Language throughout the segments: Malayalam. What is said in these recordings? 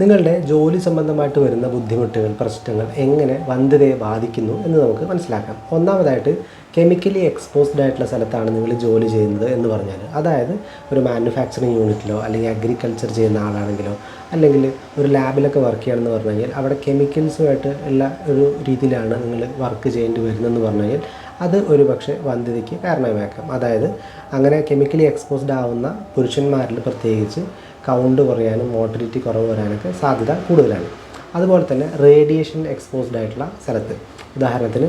നിങ്ങളുടെ ജോലി സംബന്ധമായിട്ട് വരുന്ന ബുദ്ധിമുട്ടുകൾ പ്രശ്നങ്ങൾ എങ്ങനെ വന്ധ്യതയെ ബാധിക്കുന്നു എന്ന് നമുക്ക് മനസ്സിലാക്കാം. ഒന്നാമതായിട്ട് കെമിക്കലി എക്സ്പോസ്ഡ് ആയിട്ടുള്ള സ്ഥലത്താണ് നിങ്ങൾ ജോലി ചെയ്യുന്നത് എന്ന് പറഞ്ഞാൽ. അതായത് ഒരു മാനുഫാക്ചറിങ് യൂണിറ്റിലോ അല്ലെങ്കിൽ അഗ്രികൾച്ചർ ചെയ്യുന്ന ആളാണെങ്കിലോ അല്ലെങ്കിൽ ഒരു ലാബിലൊക്കെ വർക്ക് ചെയ്യണമെന്ന് പറഞ്ഞു കഴിഞ്ഞാൽ അവിടെ കെമിക്കൽസുമായിട്ട് ഉള്ള ഒരു രീതിയിലാണ് നിങ്ങൾ വർക്ക് ചെയ്യേണ്ടി വരുന്നതെന്ന് പറഞ്ഞു കഴിഞ്ഞാൽ അത് ഒരു പക്ഷേ വന്ധ്യതയ്ക്ക് കാരണമായേക്കാം. അതായത് അങ്ങനെ കെമിക്കലി എക്സ്പോസ്ഡ് ആവുന്ന പുരുഷന്മാരിൽ പ്രത്യേകിച്ച് കൗണ്ട് കുറയാനും മോട്ടിലിറ്റി കുറവ് വരാനൊക്കെ സാധ്യത കൂടുതലാണ്. അതുപോലെ തന്നെ റേഡിയേഷൻ എക്സ്പോസ്ഡ് ആയിട്ടുള്ള സ്ഥലത്ത്. ഉദാഹരണത്തിന്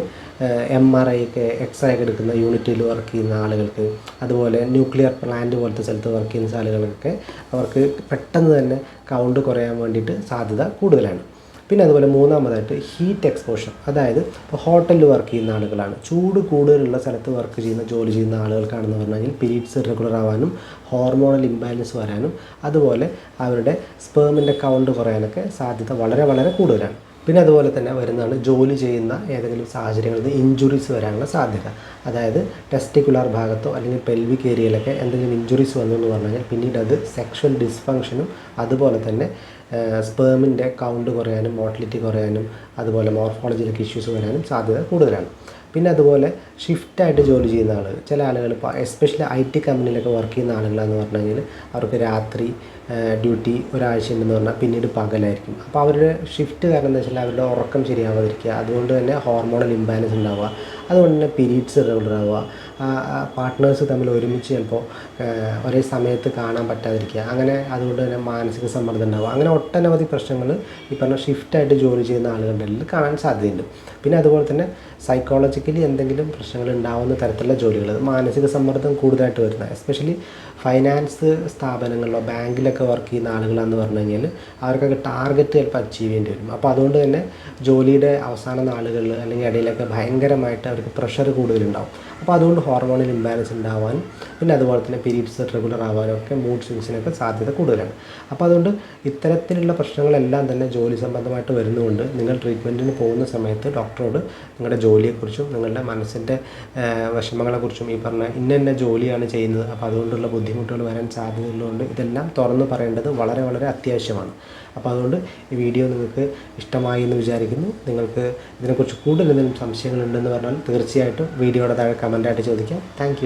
എം ആർ ഐ ഒക്കെ എക്സ്റേ ഒക്കെ എടുക്കുന്ന യൂണിറ്റിൽ വർക്ക് ചെയ്യുന്ന ആളുകൾക്ക് അതുപോലെ ന്യൂക്ലിയർ പ്ലാന്റ് പോലത്തെ സ്ഥലത്ത് വർക്ക് ചെയ്യുന്ന ആളുകൾക്കൊക്കെ അവർക്ക് പെട്ടെന്ന് തന്നെ കൗണ്ട് കുറയാൻ വേണ്ടിയിട്ട് സാധ്യത കൂടുതലാണ്. പിന്നെ അതുപോലെ മൂന്നാമതായിട്ട് ഹീറ്റ് എക്സ്പോഷർ അതായത് ഇപ്പോൾ ഹോട്ടലിൽ വർക്ക് ചെയ്യുന്ന ആളുകളാണ്. ചൂട് കൂടുതലുള്ള സ്ഥലത്ത് വർക്ക് ചെയ്യുന്ന ജോലി ചെയ്യുന്ന ആളുകൾക്കാണെന്ന് പറഞ്ഞു കഴിഞ്ഞാൽ പീരീഡ്സ് റെഗുലർ ആവാനും ഹോർമോണൽ ഇംബാലൻസ് വരാനും അതുപോലെ അവരുടെ സ്പേമിന്റെ കൗണ്ട് കുറയാനൊക്കെ സാധ്യത വളരെ വളരെ കൂടുതലാണ്. പിന്നെ അതുപോലെ തന്നെ വരുന്നതാണ് ജോലി ചെയ്യുന്ന ഏതെങ്കിലും സാഹചര്യങ്ങളിൽ ഇഞ്ചുറീസ് വരാനുള്ള സാധ്യത. അതായത് ടെസ്റ്റിക്കുലാർ ഭാഗത്തോ അല്ലെങ്കിൽ പെൽവിക് ഏരിയയിലൊക്കെ എന്തെങ്കിലും ഇഞ്ചുറീസ് വന്നു എന്ന് പറഞ്ഞു കഴിഞ്ഞാൽ പിന്നീട് അത് സെക്ഷൽ ഡിസ്ഫങ്ഷനും അതുപോലെ തന്നെ സ്പേമിന്റെ കൗണ്ട് കുറയാനും മോട്ടിലിറ്റി കുറയാനും അതുപോലെ മോർഫോളജിയിലൊക്കെ ഇഷ്യൂസ് വരാനും സാധ്യത കൂടുതലാണ്. പിന്നെ അതുപോലെ ഷിഫ്റ്റായിട്ട് ജോലി ചെയ്യുന്ന ആളുകൾ ചില ആളുകൾ ഇപ്പോൾ എസ്പെഷ്യലി ഐ ടി കമ്പനിയിലൊക്കെ വർക്ക് ചെയ്യുന്ന ആളുകളാണെന്ന് കഴിഞ്ഞാൽ അവർക്ക് രാത്രി ഡ്യൂട്ടി ഒരാഴ്ച ഉണ്ടെന്ന് പറഞ്ഞാൽ പിന്നീട് പകലായിരിക്കും. അപ്പോൾ അവരുടെ ഷിഫ്റ്റ് കാരണം എന്താ വെച്ചാൽ അവരുടെ ഉറക്കം ശരിയാവാതിരിക്കുക അതുകൊണ്ട് തന്നെ ഹോർമോണൽ ഇംബാലൻസ് ഉണ്ടാവുക അതുകൊണ്ട് തന്നെ പീരീഡ്സ് റെഗുലർ ആവുക പാർട്ട്നേഴ്സ് തമ്മിൽ ഒരുമിച്ച് ചിലപ്പോൾ ഒരേ സമയത്ത് കാണാൻ പറ്റാതിരിക്കുക. അങ്ങനെ അതുകൊണ്ട് തന്നെ മാനസിക സമ്മർദ്ദം ഉണ്ടാവുക അങ്ങനെ ഒട്ടനവധി പ്രശ്നങ്ങൾ ഈ പറഞ്ഞ ഷിഫ്റ്റായിട്ട് ജോലി ചെയ്യുന്ന ആളുകളുടെ ഇടയിൽ കാണാൻ സാധ്യതയുണ്ട്. പിന്നെ അതുപോലെ തന്നെ സൈക്കോളജിക്കലി എന്തെങ്കിലും പ്രശ്നങ്ങൾ ഉണ്ടാവുന്ന തരത്തിലുള്ള ജോലികൾ മാനസിക സമ്മർദ്ദം കൂടുതലായിട്ട് വരുന്ന എസ്പെഷ്യലി ഫൈനാൻസ് സ്ഥാപനങ്ങളിലോ ബാങ്കിലൊക്കെ വർക്ക് ചെയ്യുന്ന ആളുകളാണെന്ന് പറഞ്ഞു കഴിഞ്ഞാൽ അവർക്കൊക്കെ ടാർഗറ്റ് ചിലപ്പോൾ അച്ചീവ് ചെയ്യേണ്ടി വരും. അപ്പോൾ അതുകൊണ്ട് തന്നെ ജോലിയുടെ അവസാന നാളുകളിൽ അല്ലെങ്കിൽ ഇടയിലൊക്കെ ഭയങ്കരമായിട്ട് അവർക്ക് പ്രഷർ കൂടുതലുണ്ടാവും. അപ്പോൾ അതുകൊണ്ട് ഹോർമോണൽ ഇംബാലൻസ് ഉണ്ടാവാനും പിന്നെ അതുപോലെ തന്നെ പീരീഡ്സ് റെഗുലർ ആവാനും ഒക്കെ മൂഡ് സ്വിങ്സിനൊക്കെ സാധ്യത കൂടുതലാണ്. അപ്പോൾ അതുകൊണ്ട് ഇത്തരത്തിലുള്ള പ്രശ്നങ്ങളെല്ലാം തന്നെ ജോലി സംബന്ധമായിട്ട് വരുന്നതുകൊണ്ട് നിങ്ങൾ ട്രീറ്റ്മെന്റിന് പോകുന്ന സമയത്ത് ഡോക്ടറോട് നിങ്ങളുടെ ജോലിയെക്കുറിച്ചും നിങ്ങളുടെ മനസ്സിന്റെ വിഷമങ്ങളെക്കുറിച്ചും ഈ പറഞ്ഞ ഇന്ന ഇന്ന ജോലിയാണ് ചെയ്യുന്നത്. അപ്പോൾ അതുകൊണ്ടുള്ള ബുദ്ധിമുട്ടുകൾ വരാൻ സാധ്യതയുള്ളതുകൊണ്ട് ഇതെല്ലാം തുറന്ന് പറയേണ്ടത് വളരെ വളരെ അത്യാവശ്യമാണ്. അപ്പോൾ അതുകൊണ്ട് ഈ വീഡിയോ നിങ്ങൾക്ക് ഇഷ്ടമായി എന്ന് വിചാരിക്കുന്നു. നിങ്ങൾക്ക് ഇതിനെക്കുറിച്ച് കൂടുതൽ എന്തെങ്കിലും സംശയങ്ങളുണ്ടെന്ന് പറഞ്ഞാൽ തീർച്ചയായിട്ടും വീഡിയോയുടെ താഴെ കമന്റായിട്ട് ചോദിക്കാം താങ്ക്